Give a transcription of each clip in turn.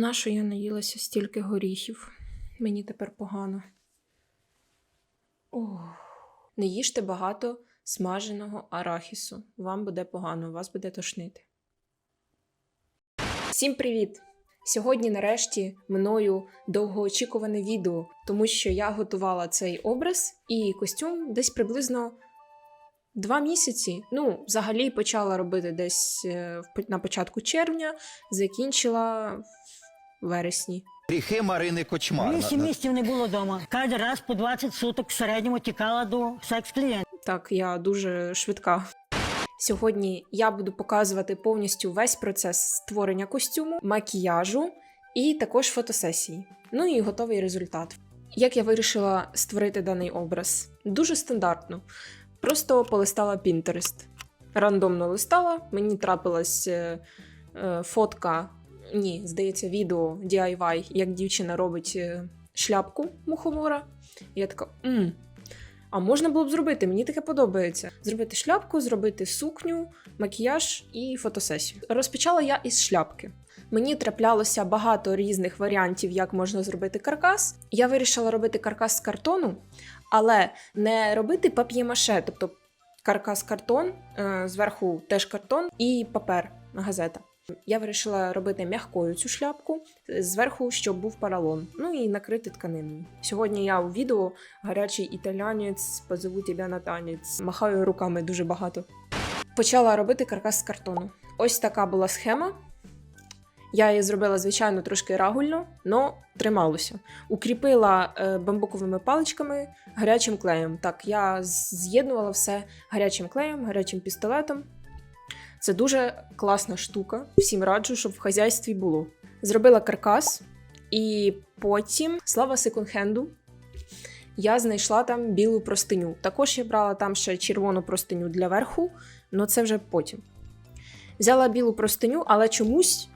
Нащо я наїлася стільки горіхів? Мені тепер погано. Ох. Не їжте багато смаженого арахісу. Вам буде погано, вас буде тошнити. Всім привіт! Сьогодні, нарешті, мною довгоочікуване відео, тому що я готувала цей образ і костюм десь приблизно два місяці. Ну, взагалі почала робити десь е, на початку червня, закінчила в вересні. Гріхи Марини Кочмар. Вісім місяців не було вдома. Кожен раз по 20 суток в середньому тікала до секс-клієнтів. Так, я дуже швидка. Сьогодні я буду показувати повністю весь процес створення костюму, макіяжу і також фотосесії. Ну і готовий результат. Як я вирішила створити даний образ? Дуже стандартно. Просто полистала Pinterest. Рандомно листала, мені трапилась е, е, фотка, ні, здається, відео DIY, як дівчина робить е, шляпку мухомора. Я така, мм, а можна було б зробити, мені таке подобається. Зробити шляпку, зробити сукню, макіяж і фотосесію. Розпочала я із шляпки. Мені траплялося багато різних варіантів, як можна зробити каркас. Я вирішила робити каркас з картону, але не робити пап'є-маше, тобто каркас картон, е, зверху теж картон і папер, газета. Я вирішила робити м'якою цю шляпку, зверху, щоб був паралон, ну і накрити тканиною. Сьогодні я у відео гарячий італянець, позову тебе на танець. Махаю руками дуже багато. Почала робити каркас з картону. Ось така була схема. Я її зробила, звичайно, трошки рагульно, але трималося. Укріпила е, бамбуковими паличками гарячим клеєм. Так, я з'єднувала все гарячим клеєм, гарячим пістолетом. Це дуже класна штука. Всім раджу, щоб в хазяйстві було. Зробила каркас, і потім, слава секонд-хенду, я знайшла там білу простиню. Також я брала там ще червону простиню для верху, але це вже потім. Взяла білу простиню, але чомусь,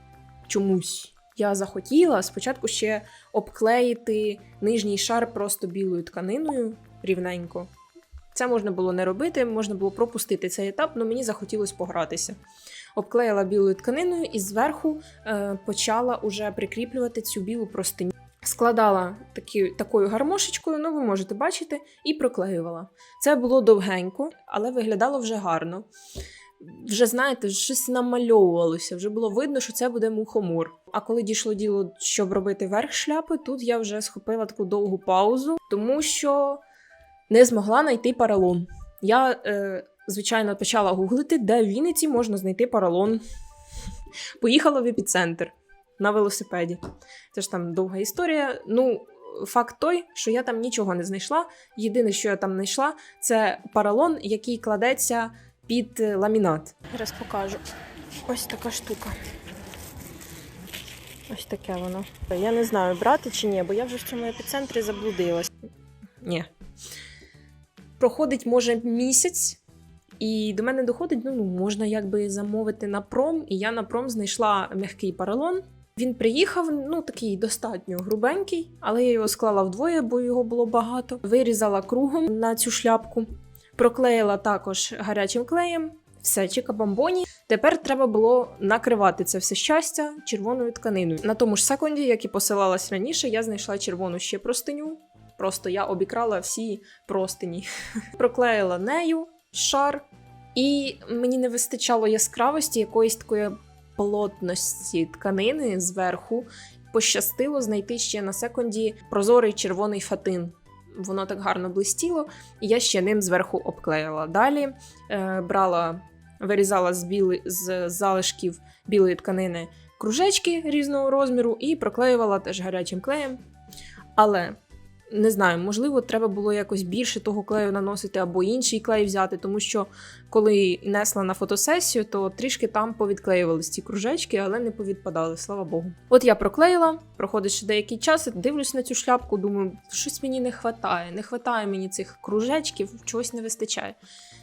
чомусь я захотіла спочатку ще обклеїти нижній шар просто білою тканиною рівненько. Це можна було не робити, можна було пропустити цей етап, але мені захотілося погратися. Обклеїла білою тканиною і зверху е, почала уже прикріплювати цю білу простиню. Складала такі, такою гармошечкою, ну ви можете бачити, і проклеювала. Це було довгенько, але виглядало вже гарно. Вже знаєте, щось намальовувалося, вже було видно, що це буде мухомор. А коли дійшло діло, щоб робити верх шляпи, тут я вже схопила таку довгу паузу, тому що не змогла знайти паралон. Я, е, звичайно, почала гуглити, де в Вінниці можна знайти паралон. Поїхала в епіцентр на велосипеді. Це ж там довга історія. Ну, факт той, що я там нічого не знайшла. Єдине, що я там знайшла, це паралон, який кладеться під е, ламінат. Зараз покажу. Ось така штука. Ось таке воно. Я не знаю, брати чи ні, бо я вже в цьому епіцентрі заблудилась. Ні. Проходить, може, місяць, і до мене доходить, ну, ну, можна якби замовити на пром, і я на пром знайшла м'який паралон. Він приїхав, ну такий достатньо грубенький, але я його склала вдвоє, бо його було багато. Вирізала кругом на цю шляпку, проклеїла також гарячим клеєм. Все, чика-бомбоні. Тепер треба було накривати це все щастя червоною тканиною. На тому ж секунді, як і посилалась раніше, я знайшла червону ще простиню. Просто я обікрала всі простині. Проклеїла нею шар, і мені не вистачало яскравості якоїсь такої плотності тканини зверху. Пощастило знайти ще на секунді прозорий червоний фатин. Воно так гарно блистіло, і я ще ним зверху обклеїла. Далі е, брала, вирізала з, біли, з залишків білої тканини кружечки різного розміру і проклеювала теж гарячим клеєм. Але не знаю, можливо, треба було якось більше того клею наносити або інший клей взяти, тому що коли несла на фотосесію, то трішки там повідклеювались ці кружечки, але не повідпадали, слава Богу. От я проклеїла, проходить ще деякий час, дивлюсь на цю шляпку, думаю, щось мені не вистачає, не вистачає мені цих кружечків, чогось не вистачає.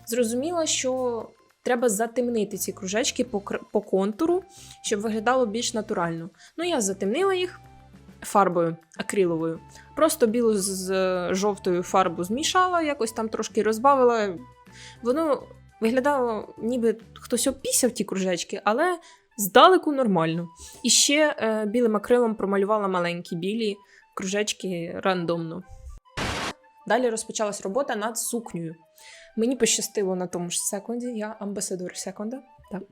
Зрозуміла, що треба затемнити ці кружечки по, по контуру, щоб виглядало більш натурально. Ну, я затемнила їх фарбою акриловою. Просто білу з- жовтою фарбу змішала, якось там трошки розбавила. Воно виглядало, ніби хтось обпісяв ті кружечки, але Здалеку нормально. І ще е, білим акрилом промалювала маленькі білі кружечки рандомно. Далі розпочалась робота над сукнею. Мені пощастило на тому ж секунді, я амбасадор секунда. Так.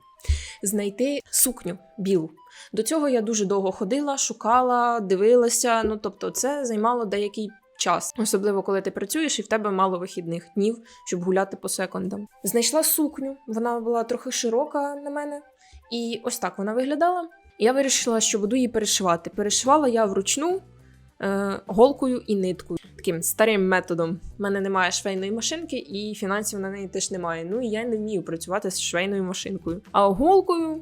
Знайти сукню білу. До цього я дуже довго ходила, шукала, дивилася. Ну тобто, це займало деякий час, особливо коли ти працюєш і в тебе мало вихідних днів, щоб гуляти по секундам. Знайшла сукню, вона була трохи широка на мене, і ось так вона виглядала. Я вирішила, що буду її перешивати. Перешивала я вручну е, голкою і ниткою. Таким старим методом. У мене немає швейної машинки, і фінансів на неї теж немає. Ну і я не вмію працювати з швейною машинкою. А голкою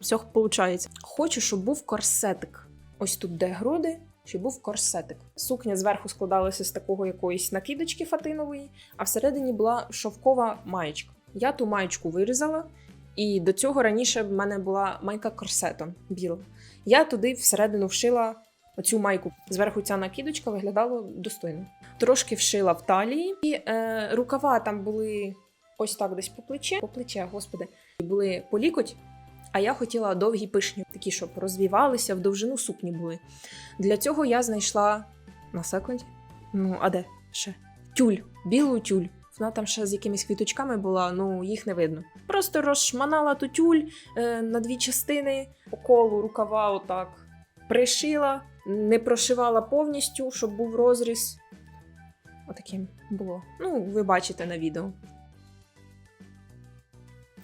все виходить. Хочу, щоб був корсетик. Ось тут де груди, щоб був корсетик. Сукня зверху складалася з такого якоїсь накидочки фатинової, а всередині була шовкова маєчка. Я ту маєчку вирізала, і до цього раніше в мене була майка корсетом біла. Я туди всередину вшила оцю майку. Зверху ця накидочка виглядала достойно. Трошки вшила в талії, і е, рукава там були ось так десь по плече, по плече, господи, були по лікоть. А я хотіла довгі пишні, такі, щоб розвівалися, в довжину сукні були. Для цього я знайшла на секунді. Ну, а де ще? Тюль, білу тюль. Вона там ще з якимись квіточками була, ну їх не видно. Просто розшманала ту тюль е, на дві частини, по колу рукава отак пришила, не прошивала повністю, щоб був розріз. Отаким було. Ну, ви бачите на відео.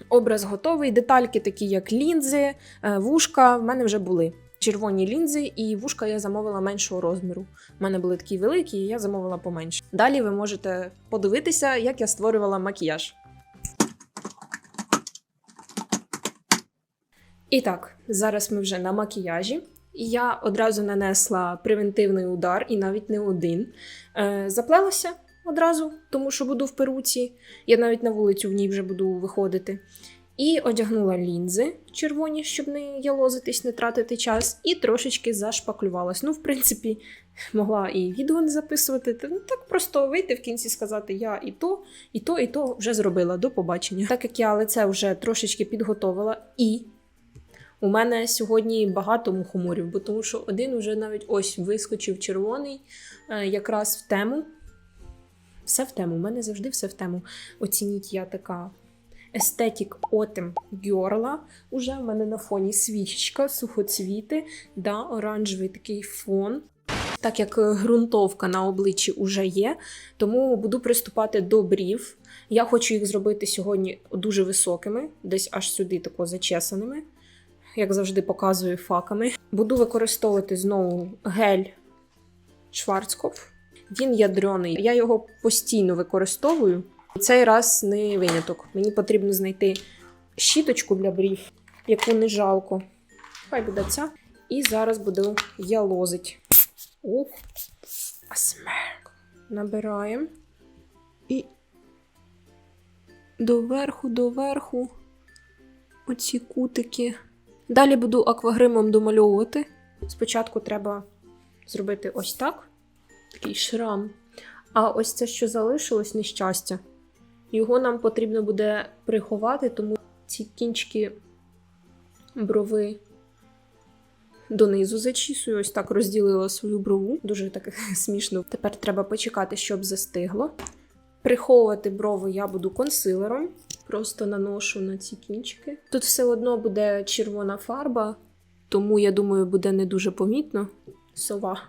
Образ готовий. Детальки, такі як лінзи, е, вушка, в мене вже були. Червоні лінзи і вушка я замовила меншого розміру. У мене були такі великі, і я замовила поменше. Далі ви можете подивитися, як я створювала макіяж. І так, зараз ми вже на макіяжі. І Я одразу нанесла превентивний удар, і навіть не один. Е, заплелася одразу, тому що буду в перуці. Я навіть на вулицю в ній вже буду виходити. І одягнула лінзи червоні, щоб не ялозитись, не тратити час, і трошечки зашпаклювалась. Ну, в принципі, могла і відео не записувати. Ну, так просто вийти в кінці сказати: я і то, і то, і то вже зробила. До побачення. Так як я лице вже трошечки підготовила, і у мене сьогодні багато мухоморів, бо тому що один вже навіть ось вискочив червоний, е, якраз в тему. Все в тему. У мене завжди все в тему. Оцініть, я така естетік Autumn Girl. Уже в мене на фоні свічечка, сухоцвіти, да, оранжевий такий фон. Так як ґрунтовка на обличчі уже є, тому буду приступати до брів. Я хочу їх зробити сьогодні дуже високими, десь аж сюди тако зачесаними, як завжди показую факами. Буду використовувати знову гель Schwarzkopf. Він ядрений. Я його постійно використовую. І Цей раз не виняток. Мені потрібно знайти щіточку для брів, яку не жалко. Хай буде ця. І зараз буду ялозить. А смерк. Набираємо. І доверху, доверху. Оці кутики. Далі буду аквагримом домальовувати. Спочатку треба зробити ось так. Такий шрам. А ось це, що залишилось, нещастя. Його нам потрібно буде приховати, тому ці кінчики брови донизу зачісую. Ось так розділила свою брову. Дуже так смішно. Тепер треба почекати, щоб застигло. Приховувати брови я буду консилером. Просто наношу на ці кінчики. Тут все одно буде червона фарба, тому я думаю, буде не дуже помітно. Сова.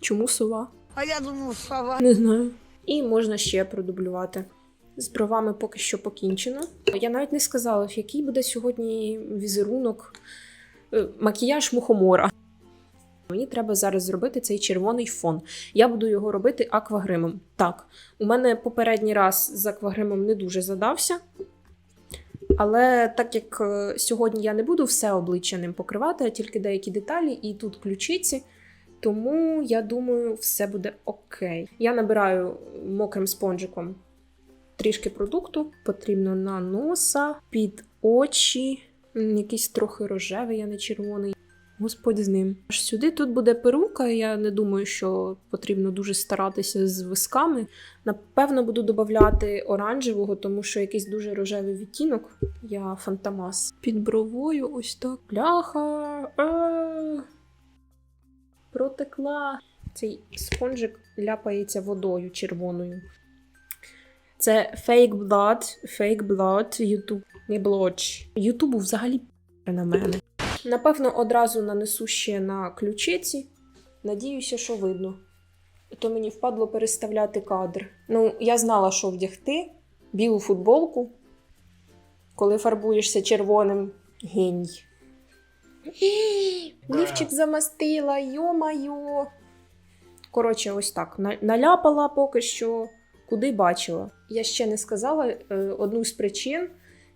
Чому сова? А я думаю, сова. Не знаю. І можна ще продублювати. З бровами поки що покінчено. Я навіть не сказала, який буде сьогодні візерунок, е, макіяж мухомора. Мені треба зараз зробити цей червоний фон. Я буду його робити аквагримом. Так, у мене попередній раз з аквагримом не дуже задався. Але так як е, сьогодні я не буду все обличчя ним покривати, а тільки деякі деталі, і тут ключиці. Тому я думаю, все буде окей. Я набираю мокрим спонжиком трішки продукту. Потрібно на носа, під очі, якийсь трохи рожевий, а не червоний. Господь з ним. Аж сюди тут буде перука. Я не думаю, що потрібно дуже старатися з висками. Напевно, буду додати оранжевого, тому що якийсь дуже рожевий відтінок. Я фантомас. Під бровою ось так. Бляха. Протекла. Цей спонжик ляпається водою червоною. Це fake blood, fake blood, YouTube. Не блоч. Ютубу взагалі на мене. Напевно, одразу нанесу ще на ключиці. Надіюся, що видно. То мені впадло переставляти кадр. Ну, я знала, що вдягти білу футболку, коли фарбуєшся червоним геній. Лівчик замастила, йо-майо. Коротше, ось так. Наляпала поки що, куди бачила. Я ще не сказала е, одну з причин,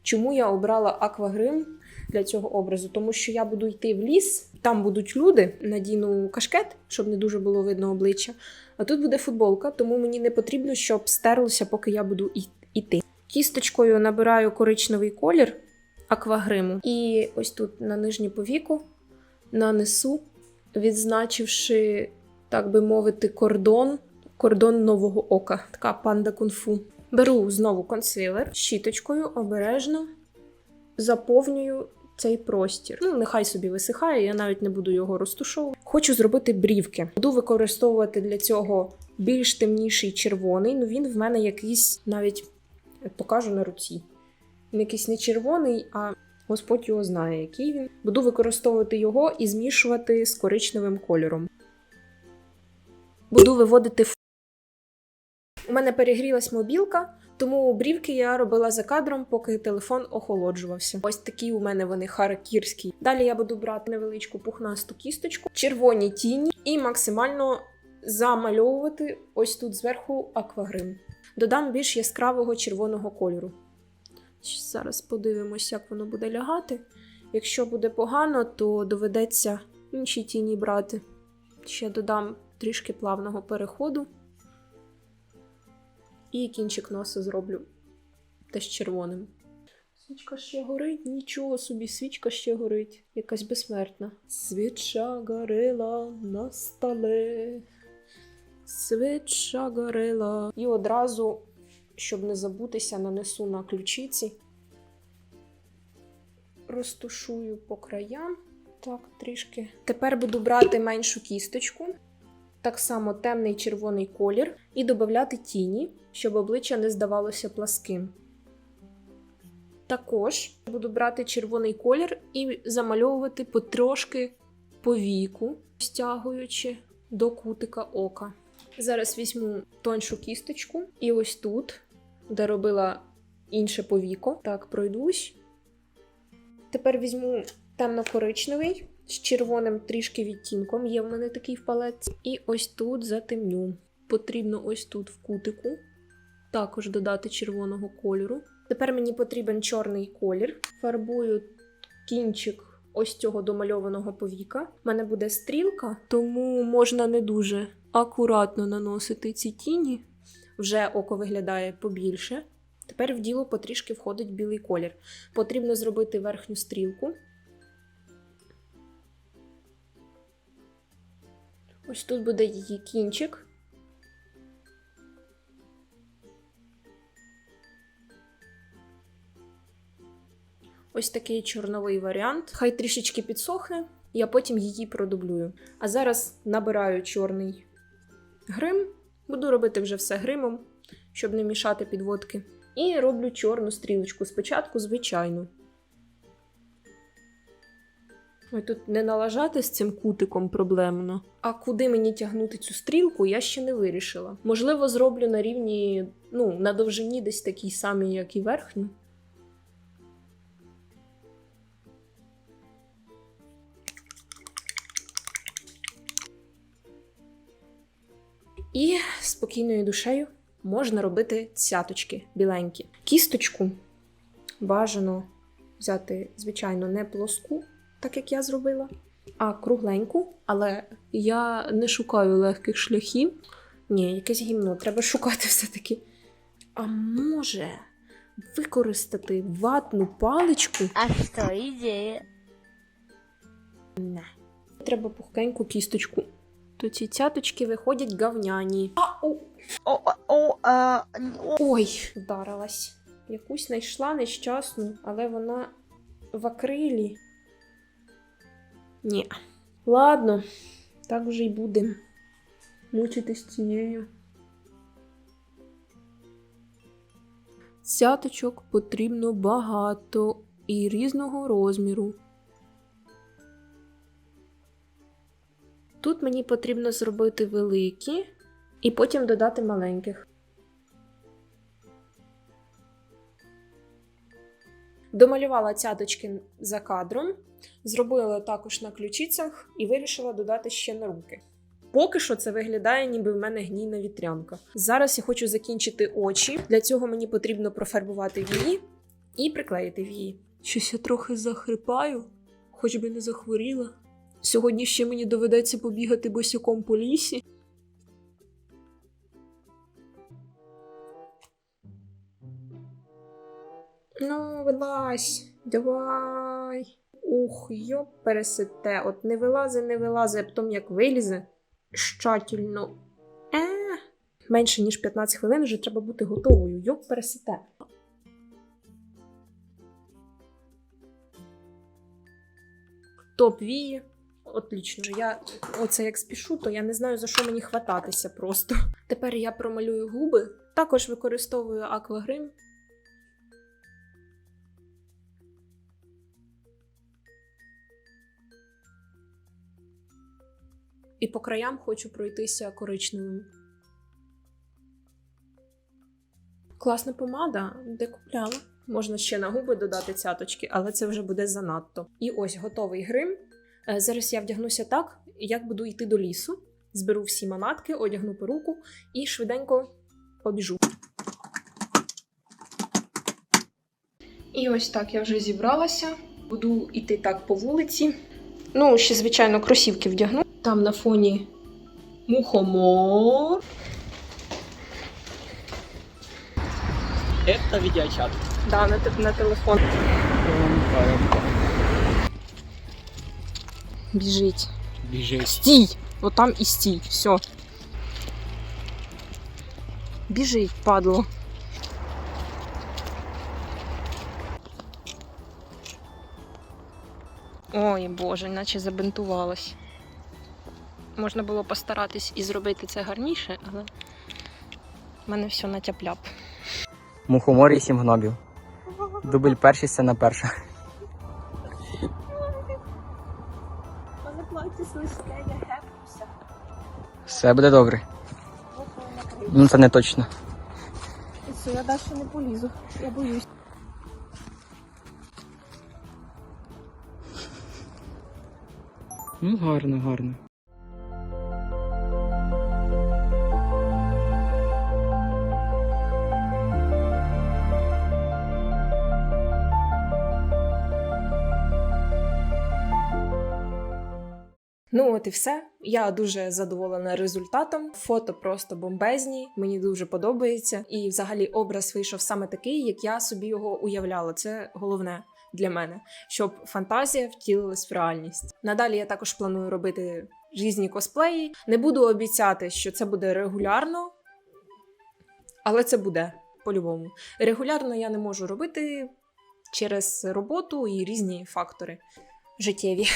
чому я обрала аквагрим для цього образу. Тому що я буду йти в ліс, там будуть люди, надіну кашкет, щоб не дуже було видно обличчя. А тут буде футболка, тому мені не потрібно, щоб стерлося, поки я буду іти. Кісточкою набираю коричневий колір аквагриму. І ось тут на нижнє повіку нанесу, відзначивши, так би мовити, кордон, кордон нового ока. Така панда кунг-фу. Беру знову консилер щіточкою обережно заповнюю цей простір. Ну, нехай собі висихає, я навіть не буду його розтушовувати. Хочу зробити брівки. Буду використовувати для цього більш темніший червоний. Ну він в мене якийсь навіть покажу на руці. Він якийсь не червоний, а Господь його знає, який він. Буду використовувати його і змішувати з коричневим кольором. Буду виводити. У мене перегрілась мобілка, тому брівки я робила за кадром, поки телефон охолоджувався. Ось такі у мене вони харакірські. Далі я буду брати невеличку пухнасту кісточку, червоні тіні і максимально замальовувати ось тут зверху аквагрим. Додам більш яскравого червоного кольору. Зараз подивимось, як воно буде лягати. Якщо буде погано, то доведеться інші тіні брати. Ще додам трішки плавного переходу. І кінчик носа зроблю теж червоним. Свічка ще горить, нічого собі, свічка ще горить, якась безсмертна. Свіча горила на столе. Свіча горила. І одразу, щоб не забутися, нанесу на ключиці. Розтушую по краям. Так, трішки. Тепер буду брати меншу кісточку так само темний червоний колір і додати тіні, щоб обличчя не здавалося пласким. Також буду брати червоний колір і замальовувати потрошки по віку, стягуючи до кутика ока. Зараз візьму тоншу кісточку, і ось тут, де робила інше повіко, так пройдусь. Тепер візьму темно-коричневий з червоним трішки відтінком. Є в мене такий в палеці. І ось тут затемню. Потрібно ось тут в кутику також додати червоного кольору. Тепер мені потрібен чорний колір. Фарбую кінчик ось цього домальованого повіка. У мене буде стрілка, тому можна не дуже акуратно наносити ці тіні. Вже око виглядає побільше. Тепер в діло потрішки входить білий колір. Потрібно зробити верхню стрілку. Ось тут буде її кінчик. Ось такий чорновий варіант. Хай трішечки підсохне, я потім її продублюю. А зараз набираю чорний грим. Буду робити вже все гримом, щоб не мішати підводки. І роблю чорну стрілочку. Спочатку звичайну. Ой, тут не налажати з цим кутиком проблемно. А куди мені тягнути цю стрілку, я ще не вирішила. Можливо, зроблю на рівні, ну, на довжині десь такій самій, як і верхню. І спокійною душею можна робити цяточки біленькі. Кісточку бажано взяти, звичайно, не плоску, так як я зробила, а кругленьку. Але я не шукаю легких шляхів. Ні, якесь гімно, треба шукати все-таки. А може використати ватну паличку? А что, идея? Не. треба пухкеньку кісточку. То ці цяточки виходять гавняні. А, о, О, о, а, о. Ой, вдарилась. Якусь знайшла нещасну, але вона в акрилі. Ні. Ладно, так вже й будемо. Мучитись цією. Цяточок потрібно багато і різного розміру. Тут мені потрібно зробити великі і потім додати маленьких. Домалювала цяточки за кадром, зробила також на ключицях і вирішила додати ще на руки. Поки що це виглядає, ніби в мене гнійна вітрянка. Зараз я хочу закінчити очі. Для цього мені потрібно профарбувати вії і приклеїти вії. Щось я трохи захрипаю, хоч би не захворіла. Сьогодні ще мені доведеться побігати босяком по лісі. Ну, вилазь, давай. Ух, йоп, пересете. От не вилазе, не вилазе, а потім як вилізе. Щательно. Е. Менше ніж 15 хвилин вже треба бути готовою. Йоп, пересете. Топ вії. Отлично. Я оце як спішу, то я не знаю за що мені хвататися просто. Тепер я промалюю губи. Також використовую аквагрим. І по краям хочу пройтися коричневим. Класна помада, де купляла. Можна ще на губи додати цяточки, але це вже буде занадто. І ось готовий грим. Е, Зараз я вдягнуся так, як буду йти до лісу. Зберу всі манатки, одягну перуку і швиденько побіжу. І ось так я вже зібралася. Буду йти так по вулиці. Ну, ще, звичайно, кросівки вдягну. Там на фоні мухомор. Это видеочат. Да, на, на телефон. Біжить. Біжить. Стій! Отам і стій. Все. Біжить, падло. Ой, боже, наче забинтувалась. Можна було постаратись і зробити це гарніше, але в мене все на тяп-ляп. Мухомор і сім гномів. Дубль перший, сцена перша. Все буде добре. Ну це не точно. І все, я далі не полізу. Я боюсь. Ну гарно, гарно. От все. Я дуже задоволена результатом. Фото просто бомбезні, мені дуже подобається. І взагалі образ вийшов саме такий, як я собі його уявляла. Це головне для мене, щоб фантазія втілилась в реальність. Надалі я також планую робити різні косплеї. Не буду обіцяти, що це буде регулярно, але це буде по-любому. Регулярно я не можу робити через роботу і різні фактори життєві.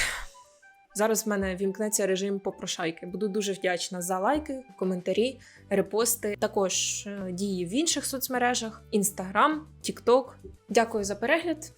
Зараз в мене вімкнеться режим попрошайки. Буду дуже вдячна за лайки, коментарі, репости. Також е, дії в інших соцмережах: Інстаграм, TikTok. Дякую за перегляд.